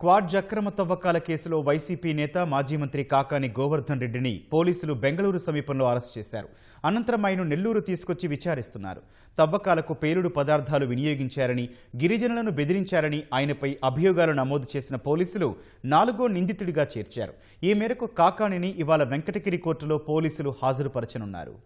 Quad అక్రమ తవ్వకాల కేసులో వైసీపీ నేత మాజీ మంత్రి కాకాని గోవర్ధన్ రెడ్డిని పోలీసులు బెంగళూరు సమీపంలో అరెస్ట్ చేశారు. అనంతరం ఆయన నెల్లూరు తీసుకొచ్చి విచారిస్తున్నారు. తవ్వకాలకు పేలుడు పదార్థాలు వినియోగించారని గిరిజనులను బెదిరించారని ఆయనపై అభియోగాలు నమోదు చేసిన పోలీసులు నాలుగో నిందితుడిగా చేర్చారు. ఈ మేరకు కాకానిని ఇవాళ వెంకటగిరి కోర్టులో పోలీసులు హాజరుపరచనున్నారు.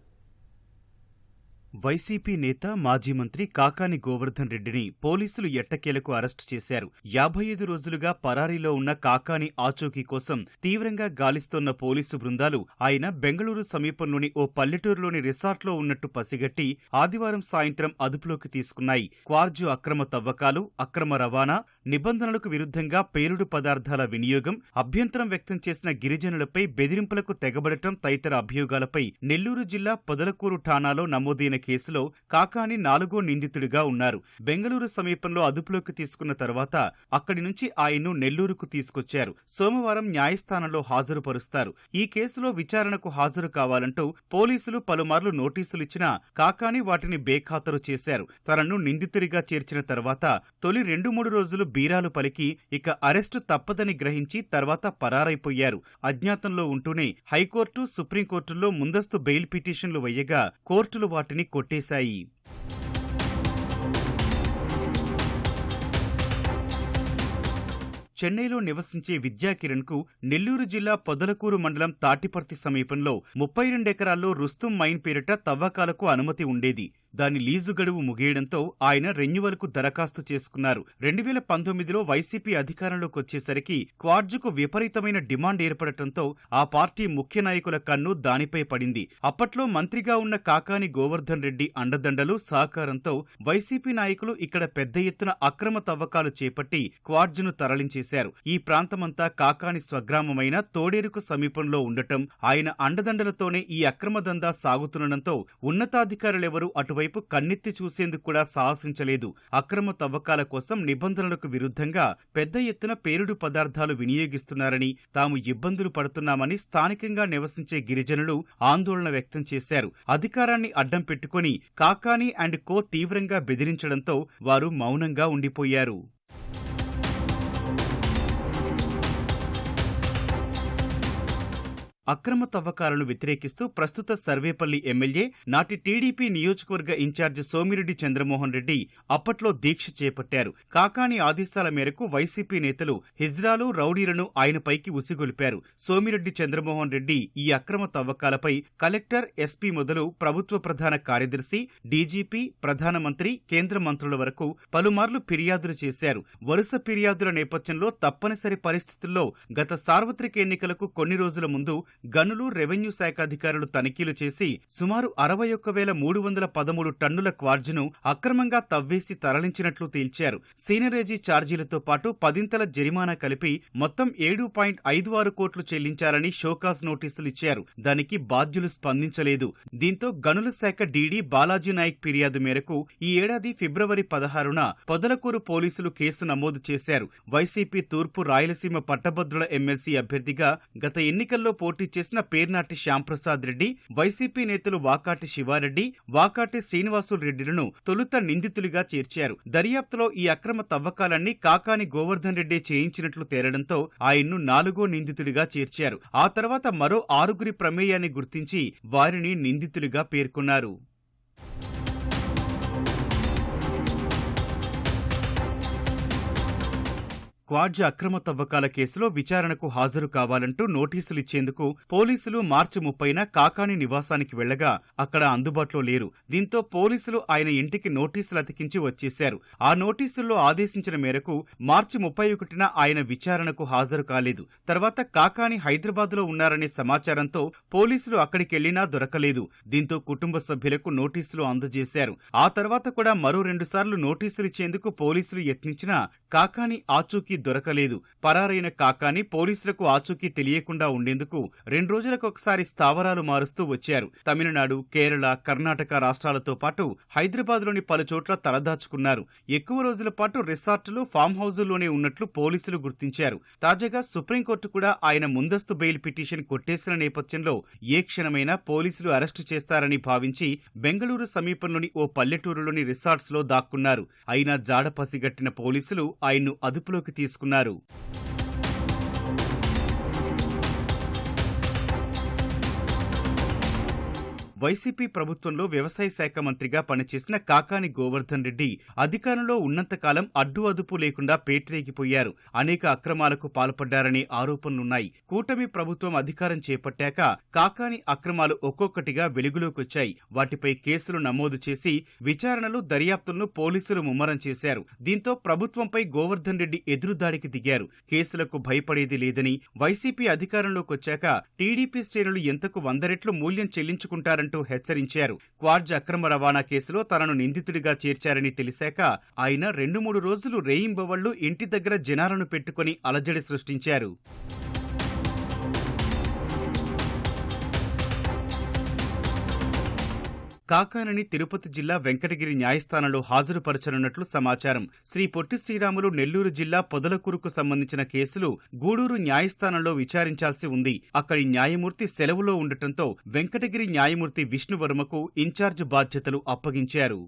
వైసీపీ నేత మాజీ మంత్రి కాకాని గోవర్ధన్ రెడ్డిని పోలీసులు ఎట్టకేలకు అరెస్టు చేశారు. యాభై ఐదు రోజులుగా పరారీలో ఉన్న కాకాని ఆచూకీ కోసం తీవ్రంగా గాలిస్తోన్న పోలీసు బృందాలు ఆయన బెంగళూరు సమీపంలోని ఓ పల్లెటూరులోని రిసార్ట్లో ఉన్నట్టు పసిగట్టి ఆదివారం సాయంత్రం అదుపులోకి తీసుకున్నాయి. క్వార్జు అక్రమ తవ్వకాలు అక్రమ రవాణా నిబంధనలకు విరుద్ధంగా పేలుడు పదార్థాల వినియోగం అభ్యంతరం వ్యక్తం చేసిన గిరిజనులపై బెదిరింపులకు తెగబడటం తదితర అభియోగాలపై నెల్లూరు జిల్లా పొదలకూరు ఠాణాలో నమోదైన కేసులో కాకాని నాలుగో నిందితుడిగా ఉన్నారు. బెంగళూరు సమీపంలో అదుపులోకి తీసుకున్న తర్వాత అక్కడి నుంచి ఆయన్ను నెల్లూరుకు తీసుకొచ్చారు. సోమవారం న్యాయస్థానంలో హాజరుపరుస్తారు. ఈ కేసులో విచారణకు హాజరు కావాలంటూ పోలీసులు పలుమార్లు నోటీసులు ఇచ్చినా కాకాని వాటిని బేఖాతరు చేశారు. తనను నిందితుడిగా చేర్చిన తర్వాత తొలి రెండు మూడు రోజులు బీరాలు పలికి ఇక అరెస్టు తప్పదని గ్రహించి తర్వాత పరారైపోయారు. అజ్ఞాతంలో ఉంటూనే హైకోర్టు సుప్రీంకోర్టుల్లో ముందస్తు బెయిల్ పిటిషన్లు వెయ్యగా కోర్టులు వాటిని కొట్టేశాయి. చెన్నైలో నివసించే విద్యాకిరణ్కు నెల్లూరు జిల్లా పొదలకూరు మండలం తాటిపర్తి సమీపంలో ముప్పై రెండెకరాల్లో రుస్తుం మైన్ పేరిట తవ్వకాలకు అనుమతి ఉండేది. దాని లీజు గడువు ముగియడంతో ఆయన రెన్యువల్కు దరఖాస్తు చేసుకున్నారు. రెండు వేల పంతొమ్మిదిలో వైసీపీ అధికారంలోకి వచ్చేసరికి క్వార్జుకు విపరీతమైన డిమాండ్ ఏర్పడటంతో ఆ పార్టీ ముఖ్య నాయకుల కన్ను దానిపై పడింది. అప్పట్లో మంత్రిగా ఉన్న కాకాని గోవర్ధన్ రెడ్డి అండదండలు సహకారంతో వైసీపీ నాయకులు ఇక్కడ పెద్ద ఎత్తున అక్రమ తవ్వకాలు చేపట్టి క్వార్జును తరలించేశారు. ఈ ప్రాంతమంతా కాకాని స్వగ్రామమైన తోడేరుకు సమీపంలో ఉండటం ఆయన అండదండలతోనే ఈ అక్రమ దందా సాగుతుండటంతో ఉన్నతాధికారులెవరూ అటువైపు వైపు కన్నెత్తి చూసేందుకు కూడా సాహసించలేదు. అక్రమ తవ్వకాల కోసం నిబంధనలకు విరుద్ధంగా పెద్ద ఎత్తున పేలుడు పదార్థాలు వినియోగిస్తున్నారని తాము ఇబ్బందులు పడుతున్నామని స్థానికంగా నివసించే గిరిజనులు ఆందోళన వ్యక్తం చేశారు. అధికారాన్ని అడ్డం పెట్టుకుని కాకాని అండ్ కో తీవ్రంగా బెదిరించడంతో వారు మౌనంగా ఉండిపోయారు. అక్రమ తవ్వకాలను వ్యతిరేకిస్తూ ప్రస్తుత సర్వేపల్లి ఎమ్మెల్యే నాటి టీడీపీ నియోజకవర్గ ఇన్ఛార్జి సోమిరెడ్డి చంద్రమోహన్ రెడ్డి అప్పట్లో దీక్ష చేపట్టారు. కాకాని ఆదేశాల మేరకు వైసీపీ నేతలు హిజ్రాలు రౌడీలను ఆయనపైకి ఉసిగొలిపారు. సోమిరెడ్డి చంద్రమోహన్ రెడ్డి ఈ అక్రమ తవ్వకాలపై కలెక్టర్ ఎస్పీ మొదలు ప్రభుత్వ ప్రధాన కార్యదర్శి డీజీపీ ప్రధానమంత్రి కేంద్ర మంత్రుల వరకు పలుమార్లు ఫిర్యాదులు చేశారు. వరుస ఫిర్యాదుల నేపథ్యంలో తప్పనిసరి పరిస్థితుల్లో గత సార్వత్రిక ఎన్నికలకు కొన్ని రోజుల ముందు గనులు రెవెన్యూ శాఖ అధికారులు తనిఖీలు చేసి సుమారు అరవై ఒక్క వేల మూడు వందల పదమూడు టన్నుల క్వార్జును అక్రమంగా తవ్వేసి తరలించినట్లు తేల్చారు. సీనరేజీ ఛార్జీలతో పాటు పదింతల జరిమానా కలిపి మొత్తం ఏడు పాయింట్ ఐదు ఆరు కోట్లు చెల్లించాలని షోకాస్ నోటీసులు ఇచ్చారు. దానికి బాధ్యులు స్పందించలేదు. దీంతో గనుల శాఖ డీడీ బాలాజీ నాయక్ ఫిర్యాదు మేరకు ఈ ఏడాది ఫిబ్రవరి పదహారున పొదలకూరు పోలీసులు కేసు నమోదు చేశారు. వైసీపీ తూర్పు రాయలసీమ పట్టభద్రుల ఎమ్మెల్సీ అభ్యర్థిగా గత ఎన్నికల్లో పోటీ చేసిన పేర్నాటి శ్యాంప్రసాద్ రెడ్డి వైసీపీ నేతలు వాకాటి శివారెడ్డి వాకాటి శ్రీనివాసులు రెడ్డిలను తొలుత నిందితులుగా చేర్చారు. దర్యాప్తులో ఈ అక్రమ తవ్వకాలన్నీ కాకాని గోవర్ధన్ రెడ్డి చేయించినట్లు తేలడంతో ఆయన్ను నాలుగో నిందితుడిగా చేర్చారు. ఆ తర్వాత మరో ఆరుగురి ప్రమేయాన్ని గుర్తించి వారిని నిందితులుగా పేర్కొన్నారు. క్వాడ్జ అక్రమ తవ్వకాల కేసులో విచారణకు హాజరు కావాలంటూ నోటీసులు ఇచ్చేందుకు పోలీసులు మార్చి ముప్పైన కాకాని నివాసానికి వెళ్ళగా అక్కడ అందుబాటులో లేరు. దీంతో పోలీసులు ఆయన ఇంటికి నోటీసులు అతికించి వచ్చేశారు. ఆ నోటీసుల్లో ఆదేశించిన మేరకు మార్చి ముప్పై ఒకటిన ఆయన విచారణకు హాజరు కాలేదు. తర్వాత కాకాని హైదరాబాద్లో ఉన్నారనే సమాచారంతో పోలీసులు అక్కడికెళ్ళినా దొరకలేదు. దీంతో కుటుంబ సభ్యులకు నోటీసులు అందజేశారు. ఆ తర్వాత కూడా మరో రెండుసార్లు నోటీసులు ఇచ్చేందుకు పోలీసులు యత్నించినా కాకాని ఆచూకీ దొరకలేదు. పరారైన కాకాని పోలీసులకు ఆచూకీ తెలియకుండా ఉండేందుకు రెండు రోజులకు ఒకసారి స్థావరాలు మారుస్తూ వచ్చారు. తమిళనాడు కేరళ కర్ణాటక రాష్ట్రాలతో పాటు హైదరాబాద్లోని పలు చోట్ల తలదాచుకున్నారు. ఎక్కువ రోజుల పాటు రిసార్టులు ఫామ్ హౌజుల్లోనే ఉన్నట్లు పోలీసులు గుర్తించారు. తాజాగా సుప్రీంకోర్టు కూడా ఆయన ముందస్తు బెయిల్ పిటిషన్ కొట్టేసిన నేపథ్యంలో ఏ క్షణమైనా పోలీసులు అరెస్టు చేస్తారని భావించి బెంగళూరు సమీపంలోని ఓ పల్లెటూరులోని రిసార్ట్స్లో దాక్కున్నారు. అయినా జాడ పసిగట్టిన పోలీసులు ఆయన్ను అదుపులోకి తీసుకున్నారు వైసీపీ ప్రభుత్వంలో వ్యవసాయ శాఖ మంత్రిగా పనిచేసిన కాకాని గోవర్ధన్ రెడ్డి అధికారంలో ఉన్నంతకాలం అడ్డు అదుపు లేకుండా పేటరేగిపోయారు. అనేక అక్రమాలకు పాల్పడ్డారనే ఆరోపణలున్నాయి. కూటమి ప్రభుత్వం అధికారం చేపట్టాక కాకాని అక్రమాలు ఒక్కొక్కటిగా వెలుగులోకొచ్చాయి. వాటిపై కేసులు నమోదు చేసి విచారణలు దర్యాప్తులను పోలీసులు ముమ్మరం చేశారు. దీంతో ప్రభుత్వంపై గోవర్ధన్ రెడ్డి ఎదురుదాడికి దిగారు. కేసులకు భయపడేది లేదని వైసీపీ అధికారంలోకొచ్చాక టీడీపీ శ్రేణులు ఎంతకు వంద రెట్లు మూల్యం చెల్లించుకుంటారంటూ హెచ్చరించారు. క్వాడ్జ్ అక్రమ రవాణా కేసులో తనను నిందితుడిగా చేర్చారని తెలిసాక ఆయన రెండు మూడు రోజులు రేయింబవళ్ళు ఇంటి దగ్గర జనాలను పెట్టుకుని అలజడి సృష్టించారు. కాకానని తిరుపతి జిల్లా వెంకటగిరి న్యాయస్థానంలో హాజరుపరచనున్నట్లు సమాచారం. శ్రీ పొట్టి శ్రీరాములు నెల్లూరు జిల్లా పొదలకూరుకు సంబంధించిన కేసులు గూడూరు న్యాయస్థానంలో విచారించాల్సి ఉంది. అక్కడి న్యాయమూర్తి సెలవులో ఉండటంతో వెంకటగిరి న్యాయమూర్తి విష్ణువర్మకు ఇన్ఛార్జ్ బాధ్యతలు అప్పగించారు.